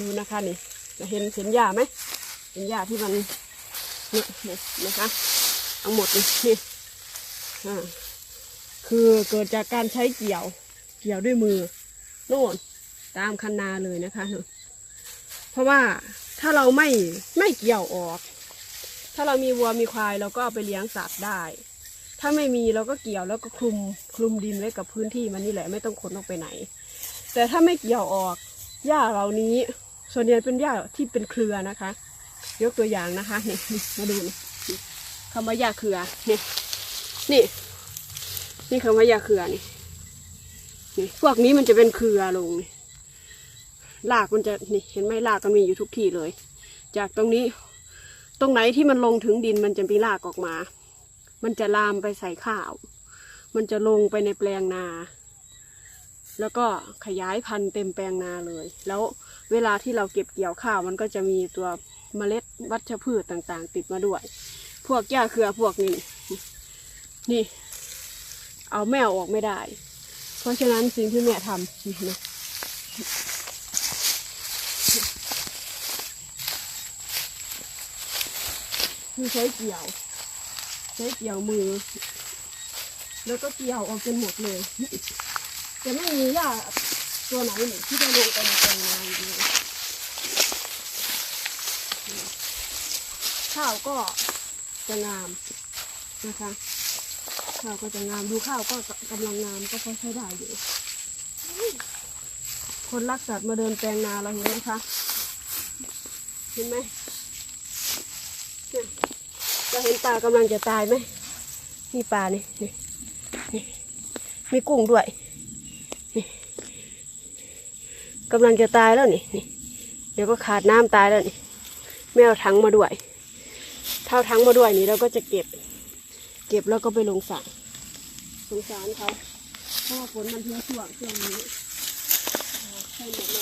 ดูนะคะนี่จะเห็นเห็นหญ้าไหมเห็นหญ้าที่มันเนี่นี่นะคะทั้งหมดนี่นี่อ่าคือเกิดจากการใช้เกี่ยวเกี่ยวด้วยมือโน่นตามคันนาเลยนะคะ เพราะว่าถ้าเราไม่ไม่เกี่ยวออก ถ้าเรามีวัวมีควายเราก็เอาไปเลี้ยงสัตว์ได้ ถ้าไม่มีเราก็เกี่ยวแล้วก็คลุมคลุมดินไว้กับพื้นที่มันนี่แหละไม่ต้องขนออกไปไหน แต่ถ้าไม่เกี่ยวออกหญ้าเหล่านี้ ส่วนใหญ่เป็นหญ้าที่เป็นเครือนะคะ ยกตัวอย่างนะคะนี่มาดูนี่นี่คำว่าหญ้าเครือนี่นี่ นี่คำว่าหญ้าเครือนี่นี่พวกนี้มันจะเป็นเครือลงนี่รากมันจะนี่เห็นไหมรากมันมีอยู่ทุกที่เลย จากตรงนี้ ตรงไหนที่มันลงถึงดินมันจะมีรากออกมา มันจะลามไปใส่ข้าว มันจะลงไปในแปลงนา แล้วก็ขยายพันธุ์เต็มแปลงนาเลย แล้ว เวลาที่เราเก็บเกี่ยวข้าวมันก็จะมีตัวเมล็ดวัชพืชต่างๆ ติดมาด้วย พวกหญ้าเครือพวกนี้ นี่ เอาแมวออกไม่ได้ เพราะฉะนั้นสิ่งที่แม่ทำนี่นะคือใช้เกี่ยว ใช้เกี่ยวมือ แล้วก็เกี่ยวออกจนหมดเลย จะไม่มีหญ้า ตัวไหนหนึ่งที่จะลงไปในแปลงนาอีข้าวก็จะงามนะคะข้าวก็จะงามดูข้าวก็กำลังงามก็พอใช้ได้อยู่ คนรักสัตว์มาเดินแปลงนาเราเห็นไหมคะ เห็นไหมเนี่ยเราเห็นปลากำลังจะตายไหมนี่ปลานี่นี่นี่ มีกุ้งด้วยนี่ กำลังจะตายแล้วนี่นี่เดี๋ยวก็ขาดน้ำตายแล้วนี่ไม่เอาถังมาด้วย เท่าถังมาด้วยนี่เราก็จะเก็บ เก็บแล้วก็ไปลงสระสงสารเขาเพราะว่าฝนมันทิ้งช่วงช่วงนี้ใช่หม